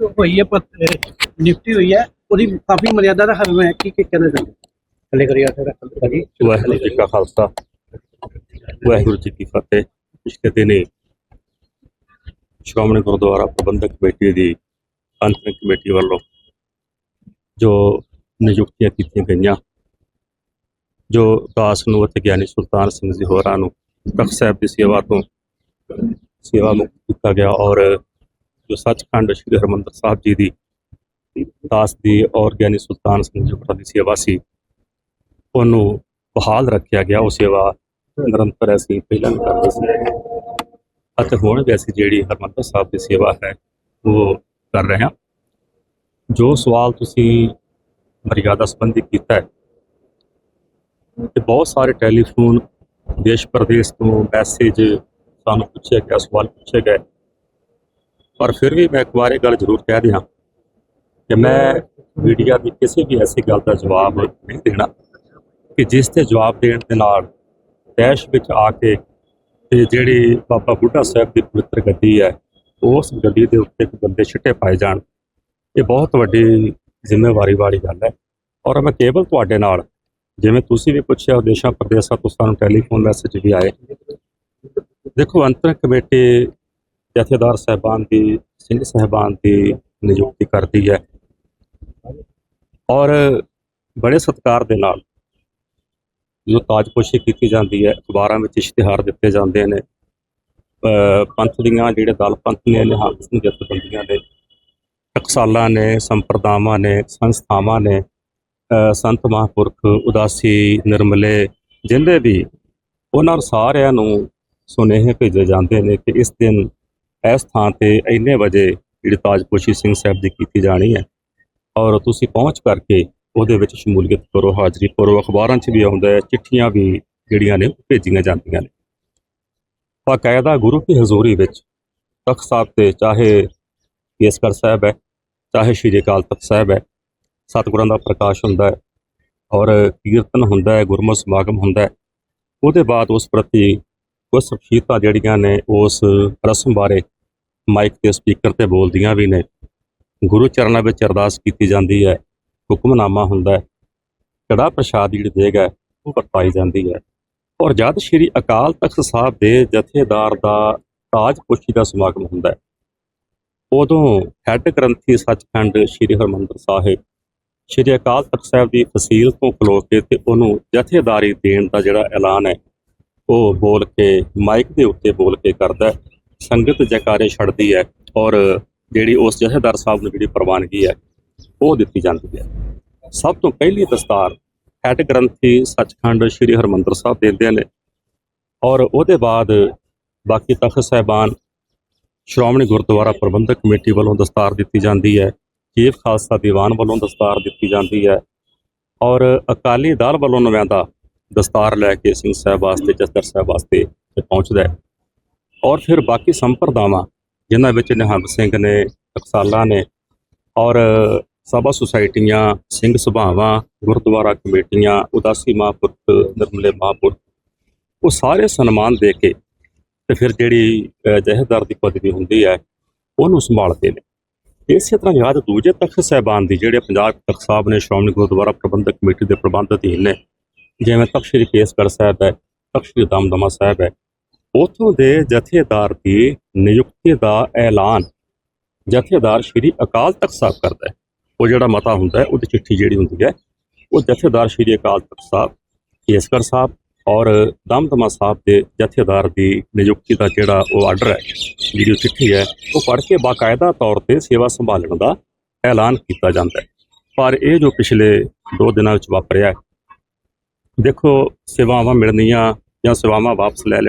ਹੋਈ ਹੈ ਨਿਯੁਕਤੀ ਹੋਈ ਹੈ, ਉਹਦੀ ਕਾਫੀ ਮਰਿਆਦਾ ਦਾ ਹੱਲ ਹੈ ਕੀ ਕੀ ਕਹਿਣਾ ਚਾਹੁੰਦੇ? ਥੱਲੇ ਕਰੀਆ ਥੋੜਾ ਕਰੀ ਵਾਹਿਗੁਰੂ ਜੀ ਕਾ ਖਾਲਸਾ। ਵਾਹਿਗੁਰੂ ਜੀ ਕੀ ਫਤਿਹ। ਪਿਛਲੇ ਦਿਨੀ ਸ਼੍ਰੋਮਣੀ ਗੁਰਦੁਆਰਾ ਪ੍ਰਬੰਧਕ ਕਮੇਟੀ ਦੀ ਅੰਤਰਿਮ ਕਮੇਟੀ ਵੱਲੋਂ ਜੋ ਨਿਯੁਕਤੀਆਂ ਕੀਤੀਆਂ ਗਈਆਂ, ਜੋ ਦਾਸ ਨੂੰ ਅਤੇ ਗਿਆਨੀ ਸੁਲਤਾਨ ਸਿੰਘ ਜੀ ਹੋਰਾਂ ਨੂੰ ਤਖਤ ਸਾਹਿਬ ਦੀ ਸੇਵਾ ਤੋਂ ਸੇਵਾ ਮੁਕਤ ਕੀਤਾ ਗਿਆ ਔਰ ਜੋ ਸੱਚਖੰਡ ਸ੍ਰੀ ਹਰਿਮੰਦਰ ਸਾਹਿਬ ਜੀ ਦੀ ਦਾਸ ਦੀ ਔਰ ਗਿਆਨੀ ਸੁਲਤਾਨ ਸਿੰਘ ਜੀ ਦੀ ਸੇਵਾ ਸੀ, ਉਹਨੂੰ ਬਹਾਲ ਰੱਖਿਆ ਗਿਆ। ਉਹ ਸੇਵਾ ਨਿਰੰਤਰ ਅਸੀਂ ਪਹਿਲਾਂ ਵੀ ਕਰਦੇ ਸੀ ਅਤੇ ਹੁਣ ਵੀ ਅਸੀਂ ਜਿਹੜੀ ਹਰਮੰਦਰ ਸਾਹਿਬ ਦੀ ਸੇਵਾ ਹੈ, ਉਹ ਕਰ ਰਹੇ ਹਾਂ। ਜੋ ਸਵਾਲ ਤੁਸੀਂ ਮਰਿਆਦਾ ਸੰਬੰਧੀ ਕੀਤਾ ਹੈ, ਤੇ ਬਹੁਤ ਸਾਰੇ ਟੈਲੀਫੋਨ ਦੇਸ਼ ਪ੍ਰਦੇਸ਼ ਤੋਂ ਮੈਸੇਜ ਸਾਨੂੰ ਪੁੱਛਿਆ ਗਿਆ ਸਵਾਲ ਪੁੱਛੇ ਗਏ। ਪਰ ਫਿਰ ਵੀ ਮੈਂ ਇੱਕ ਵਾਰ ਇਹ ਗੱਲ ਜ਼ਰੂਰ ਕਹਿ ਦਿਆਂ ਕਿ ਮੈਂ ਮੀਡੀਆ ਦੀ ਕਿਸੇ ਵੀ ਐਸੀ ਗੱਲ ਦਾ ਜਵਾਬ ਨਹੀਂ ਦੇਣਾ ਕਿ ਜਿਸ ਤੇ ਜਵਾਬ ਦੇਣ ਦੇ ਨਾਲ ਦੇਸ਼ ਵਿੱਚ ਆ ਕੇ ਤੇ ਜਿਹੜੀ ਬਾਬਾ ਬੁੱਢਾ ਸਾਹਿਬ ਦੀ ਪਵਿੱਤਰ ਗੱਦੀ ਹੈ, ਉਸ ਗੱਦੀ ਦੇ ਉੱਤੇ ਇੱਕ ਬੰਦੇ ਛਿੱਟੇ ਪਾਏ ਜਾਣ, ਇਹ ਬਹੁਤ ਵੱਡੀ ਜ਼ਿੰਮੇਵਾਰੀ ਵਾਲੀ ਗੱਲ ਹੈ। ਔਰ ਮੈਂ ਕੇਵਲ ਤੁਹਾਡੇ ਨਾਲ, ਜਿਵੇਂ ਤੁਸੀਂ ਵੀ ਪੁੱਛਿਆ, ਦੇਸ਼ਾਂ, ਪ੍ਰਦੇਸ਼ਾਂ ਤੋਂ ਸਾਨੂੰ ਟੈਲੀਫੋਨ ਮੈਸੇਜ ਵੀ ਆਏ। ਦੇਖੋ, ਅੰਤਰ ਕਮੇਟੀ ਜਥੇਦਾਰ ਸਾਹਿਬਾਨ ਦੀ, ਸਿੰਘ ਸਾਹਿਬਾਨ ਦੀ ਨਿਯੁਕਤੀ ਕਰਦੀ ਹੈ। ਔਰ ਬੜੇ ਸਤਿਕਾਰ ਦੇ ਨਾਲ ਜੋ ਤਾਜਪੋਸ਼ੀ ਕੀਤੀ ਜਾਂਦੀ ਹੈ, ਅਖਬਾਰਾਂ ਵਿੱਚ ਇਸ਼ਤਿਹਾਰ ਦਿੱਤੇ ਜਾਂਦੇ ਨੇ। ਪੰਥ ਦੀਆਂ ਜਿਹੜੇ ਦਲ ਪੰਥ ਨੇ, ਨਿਹੰਗ ਸਿੰਘ ਜਥੇਬੰਦੀਆਂ ਨੇ, ਟਕਸਾਲਾਂ ਨੇ, ਸੰਪਰਦਾਵਾਂ ਨੇ, ਸੰਸਥਾਵਾਂ ਨੇ ਸੰਤ ਮਹਾਂਪੁਰਖ, ਉਦਾਸੀ, ਨਿਰਮਲੇ ਜਿੰਦੇ ਵੀ, ਉਹਨਾਂ ਸਾਰਿਆਂ ਨੂੰ ਸੁਨੇਹੇ ਭੇਜੇ ਜਾਂਦੇ ਨੇ ਕਿ ਇਸ ਦਿਨ ਇਸ ਥਾਂ ਤੇ ਇੰਨੇ ਵਜੇ ਜਿਹੜੀ ਤਾਜਪੋਸ਼ੀ ਸਿੰਘ ਸਾਹਿਬ ਦੀ ਕੀਤੀ ਜਾਣੀ ਹੈ ਔਰ ਤੁਸੀਂ ਪਹੁੰਚ ਕਰਕੇ ਉਹਦੇ ਵਿੱਚ ਸ਼ਮੂਲੀਅਤ ਕਰੋ, ਹਾਜ਼ਰੀ ਕਰੋ ਅਖਬਾਰਾਂ 'ਚ ਵੀ ਆਉਂਦਾ ਹੈ, ਚਿੱਠੀਆਂ ਵੀ ਜਿਹੜੀਆਂ ਨੇ ਭੇਜੀਆਂ ਜਾਂਦੀਆਂ ਨੇ। ਬਾਕਾਇਦਾ ਗੁਰੂ ਕੀ ਹਜ਼ੂਰੀ ਵਿੱਚ ਤਖਤ ਸਾਹਿਬ ਤੇ ਚਾਹੇ ਕੇਸਗੜ੍ਹ ਸਾਹਿਬ ਹੈ, ਚਾਹੇ ਸ਼੍ਰੀ ਅਕਾਲ ਤਖਤ ਸਾਹਿਬ ਹੈ, ਸਤਿਗੁਰਾਂ ਦਾ ਪ੍ਰਕਾਸ਼ ਹੁੰਦਾ ਹੈ ਔਰ ਕੀਰਤਨ ਹੁੰਦਾ ਹੈ ਗੁਰਮਤਿ ਸਮਾਗਮ ਹੁੰਦਾ ਹੈ, ਉਹਦੇ ਬਾਅਦ ਉਸ ਪ੍ਰਤੀ ਕੁਝ ਸ਼ਖਸੀਅਤਾਂ ਜਿਹੜੀਆਂ ਨੇ ਉਸ ਰਸਮ ਬਾਰੇ ਮਾਈਕ ਤੇ ਸਪੀਕਰ ਤੇ ਬੋਲਦੀਆਂ ਵੀ ਨੇ। ਗੁਰੂ ਚਰਨਾਂ ਵਿੱਚ ਅਰਦਾਸ ਕੀਤੀ ਜਾਂਦੀ ਹੈ। ਹੁਕਮਨਾਮਾ ਹੁੰਦਾ ਹੈ। ਕੜਾ ਪ੍ਰਸ਼ਾਦ ਜਿਹੜੀ ਦੇਗ ਹੈ, ਉਹ ਵਰਤਾਈ ਜਾਂਦੀ ਹੈ। ਔਰ ਜਦ ਸ਼੍ਰੀ ਅਕਾਲ ਤਖਤ ਸਾਹਿਬ ਦੇ ਜਥੇਦਾਰ ਦਾ ਤਾਜ ਪੁਸ਼ੀ ਦਾ ਸਮਾਗਮ ਹੁੰਦਾ ਹੈ, ਉਦੋਂ ਹੈੱਡ ਗ੍ਰੰਥੀ ਸੱਚਖੰਡ ਸ਼੍ਰੀ ਹਰਮੰਦਰ ਸਾਹਿਬ, ਸ਼੍ਰੀ ਅਕਾਲ ਤਖਤ ਸਾਹਿਬ ਦੀ ਫਸੀਲ ਤੋਂ ਖਲੋ ਕੇ ਤੇ ਉਹਨੂੰ ਜਥੇਦਾਰੀ ਦੇਣ ਦਾ ਜਿਹੜਾ ਐਲਾਨ ਹੈ, ਉਹ ਬੋਲ ਕੇ, ਮਾਈਕ ਦੇ ਉੱਤੇ ਬੋਲ ਕੇ ਕਰਦਾ ਹੈ। ਸੰਗਤ ਜੈਕਾਰੇ ਛੱਡਦੀ ਹੈ ਔਰ ਜਿਹੜੀ ਉਸ ਜਥੇਦਾਰ ਸਾਹਿਬ ਨੂੰ ਜਿਹੜੀ ਪ੍ਰਵਾਨਗੀ ਹੈ, ਉਹ ਦਿੱਤੀ ਜਾਂਦੀ ਹੈ। ਸਭ ਤੋਂ ਪਹਿਲੀ ਦਸਤਾਰ ਹੈੱਡ ਗ੍ਰੰਥੀ ਸੱਚਖੰਡ ਸ੍ਰੀ ਹਰਮੰਦਰ ਸਾਹਿਬ ਦਿੰਦੇ ਨੇ ਔਰ ਉਹਦੇ ਬਾਅਦ ਬਾਕੀ ਤਖਤ ਸਾਹਿਬਾਨ, ਸ਼੍ਰੋਮਣੀ ਗੁਰਦੁਆਰਾ ਪ੍ਰਬੰਧਕ ਕਮੇਟੀ ਵੱਲੋਂ ਦਸਤਾਰ ਦਿੱਤੀ ਜਾਂਦੀ ਹੈ ਚੀਫ ਖਾਲਸਾ ਦੀਵਾਨ ਵੱਲੋਂ ਦਸਤਾਰ ਦਿੱਤੀ ਜਾਂਦੀ ਹੈ ਔਰ ਅਕਾਲੀ ਦਲ ਵੱਲੋਂ ਨਵਿਆਂਦਾ ਦਸਤਾਰ ਲੈ ਕੇ ਸਿੰਘ ਸਾਹਿਬ ਵਾਸਤੇ ਜਸਦਰ ਸਾਹਿਬ ਵਾਸਤੇ ਪਹੁੰਚਦਾ ਹੈ। ਔਰ ਫਿਰ ਬਾਕੀ ਸੰਪਰਦਾਵਾਂ ਜਿਨ੍ਹਾਂ ਵਿੱਚ ਨਿਹੰਗ ਸਿੰਘ ਨੇ ਟਕਸਾਲਾਂ ਨੇ ਔਰ ਸਭਾ ਸੁਸਾਇਟੀਆਂ ਸਿੰਘ ਸਭਾਵਾਂ ਗੁਰਦੁਆਰਾ ਕਮੇਟੀਆਂ ਉਦਾਸੀ ਮਹਾਂਪੁਰਖ ਨਿਰਮਲੇ ਮਹਾਂਪੁਰਖ ਉਹ ਸਾਰੇ ਸਨਮਾਨ ਦੇ ਕੇ ਤੇ ਫਿਰ ਜਿਹੜੀ ਅ, ਦੀ ਪਦਵੀ ਹੁੰਦੀ ਹੈ ਉਹਨੂੰ ਸੰਭਾਲਦੇ ਨੇ। ਇਸੇ ਤਰ੍ਹਾਂ ਯਾਦ ਦੂਜੇ ਤਖਤ ਸਾਹਿਬਾਨ ਦੀ ਜਿਹੜੇ ਪੰਜਾਬ ਤਖਤ ਸਾਹਿਬ ਨੇ ਸ਼੍ਰੋਮਣੀ ਗੁਰਦੁਆਰਾ ਪ੍ਰਬੰਧਕ ਕਮੇਟੀ ਦੇ ਪ੍ਰਬੰਧ ਅਧੀਨ ਨੇ ਜਿਵੇਂ ਤਖਤ ਸ੍ਰੀ ਕੇਸਗੜ੍ਹ ਸਾਹਿਬ ਹੈ ਤਖਤ ਸ੍ਰੀ ਦਮਦਮਾ ਸਾਹਿਬ ਹੈ ਉਥੋਂ ਦੇ ਜਥੇਦਾਰ ਦੀ ਨਿਯੁਕਤੀ ਦਾ ਐਲਾਨ। ਜਥੇਦਾਰ ਸ੍ਰੀ ਅਕਾਲ ਤਖਤ ਸਾਹਿਬ ਕਰਦਾ ਹੈ। ਉਹ ਜਿਹੜਾ ਮਤਾ ਹੁੰਦਾ ਹੈ, ਉਹਦੀ ਚਿੱਠੀ ਜਿਹੜੀ ਹੁੰਦੀ ਹੈ, ਉਹ ਜਥੇਦਾਰ ਸ੍ਰੀ ਅਕਾਲ ਤਖਤ ਸਾਹਿਬ ਕੇਸਕਰ ਸਾਹਿਬ ਔਰ ਦਮਦਮਾ ਸਾਹਿਬ ਦੇ ਜਥੇਦਾਰ ਦੀ ਨਿਯੁਕਤੀ ਦਾ ਜਿਹੜਾ ਉਹ ਆਰਡਰ ਹੈ, ਜਿਹੜੀ ਉਹ ਚਿੱਠੀ ਹੈ, ਉਹ ਪੜ੍ਹ ਕੇ ਬਾਕਾਇਦਾ ਤੌਰ ਤੇ ਸੇਵਾ ਸੰਭਾਲਣ ਦਾ ਐਲਾਨ ਕੀਤਾ ਜਾਂਦਾ ਹੈ। ਪਰ ਇਹ ਜੋ ਪਿਛਲੇ 2 ਦਿਨਾਂ ਵਿੱਚ ਵਾਪਰਿਆ ਦੇਖੋ ਸੇਵਾਵਾਂ ਮਿਲਣੀਆਂ ਜਾਂ ਸੇਵਾਵਾਂ ਵਾਪਸ ਲੈ ਲੈਣੀਆਂ